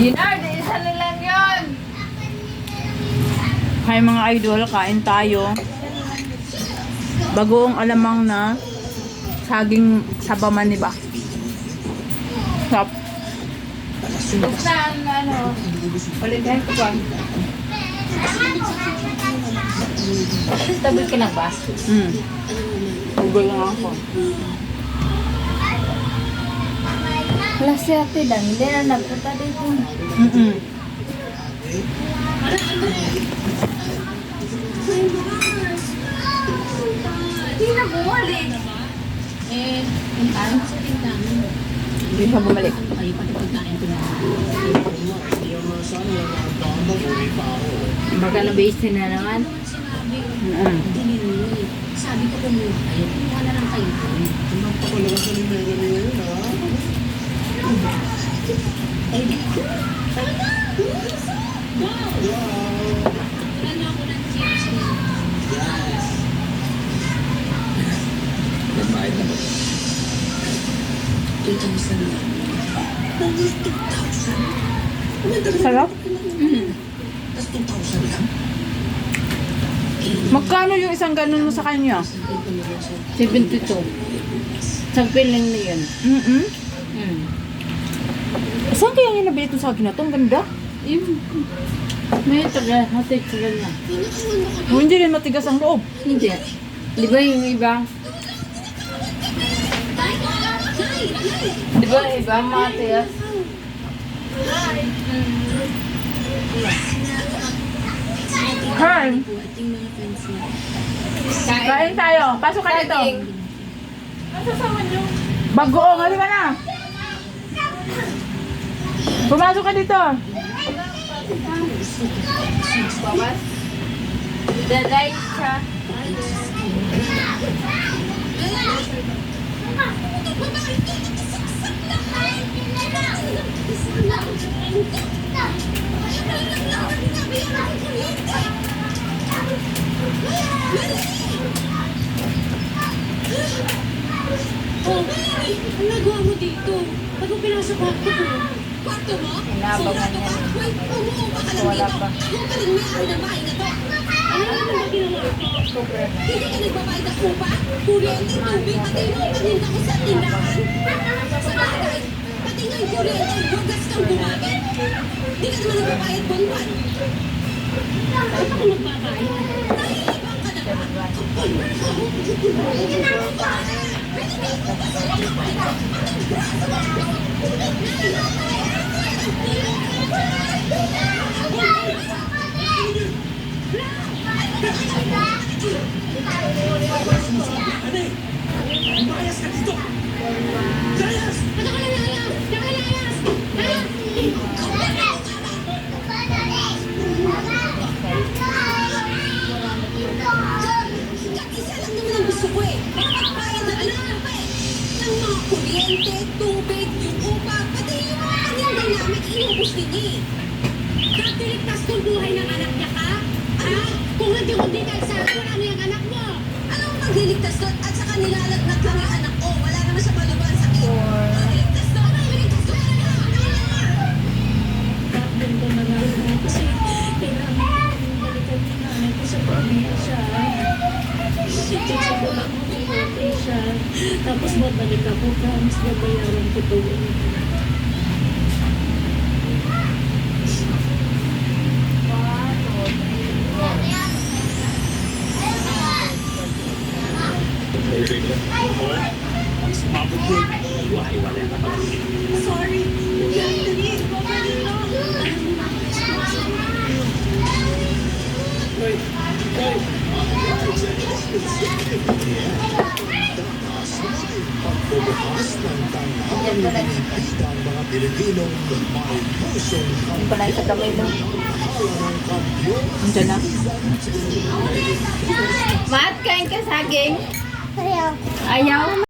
Ginard, isa na lang yun. Hi mga idol, kain tayo. Bagoong alamang na saging sabaman ni ba? Sarap. Buksan, ano, ulitin ko pa. Tabi ka na ba? Mm. Ugol lang ako. Wala si ate lang, hindi na nagpunta dito. Mm-mm. Hindi na bumalik. Eh, sa tindahan. Hindi siya bumalik. Ay, pati pagkain ko na. Baka na-base na naman. Dinili. Sabi ko kayo. Kumuha na lang kayo. Ay, di ko. Wala na ako chips niya. Two thousand lang. Only two thousand? Sarap. Tapos two thousand lang? Magkano yung isang ganun mo sa kanya? 72. Sampil lang na yun. Mm-mm. Hmm. Saan kaya niya nabili itong saging na to? Ang ganda. Yung, may taga, hatid sila na. Oh, hindi rin matigas ang loob. Hindi. Di ba yung iba? Di ba yung iba, Matias? Hi! Kain tayo. Pasok ka dito. Saging. Bagoong, halika na. Pumasok ka dito. Bawas. Daday siya. Oh! Ang nagawa mo dito? Ba't mo pinasok ako ko? Kwarto mo? Inabangan Sigurado niya. ka? Wait, umuo ka ka lang Wala dito. pa. Yung kaling may ng bahay na to. Ano naman ba ginawa ko? Hindi ka nagbabayad ng upa? Kuryente, tubig, pati yung paninda ko sa tindahan? Sa bagay, pati nga yung kuryente, bugas kang gumamit. Hindi ka naman nagbabayad buwan-buwan. Bakit ako magbabayad? Nahihibang ka na. Nakalayas! Eh. Magbayad na eh. Ng mga kuryente, tubig, yung upa, pati yung mga paninda namin, inubos din eh. Natiligtas kong buhay ng anak niya ka? Ha? Kung hindi ko di dahil sa akin, ano yung anak mo? Anong magliligtas doon? At saka nilalagnat Tapos babalik ako, promise babayaran ko to. Sorry. Pinipita ang mga Pilipinong may pusong Hindi pa lang sa kamay mo. Andiyan na. Mat, kain ka saging? Ayaw. Ayaw?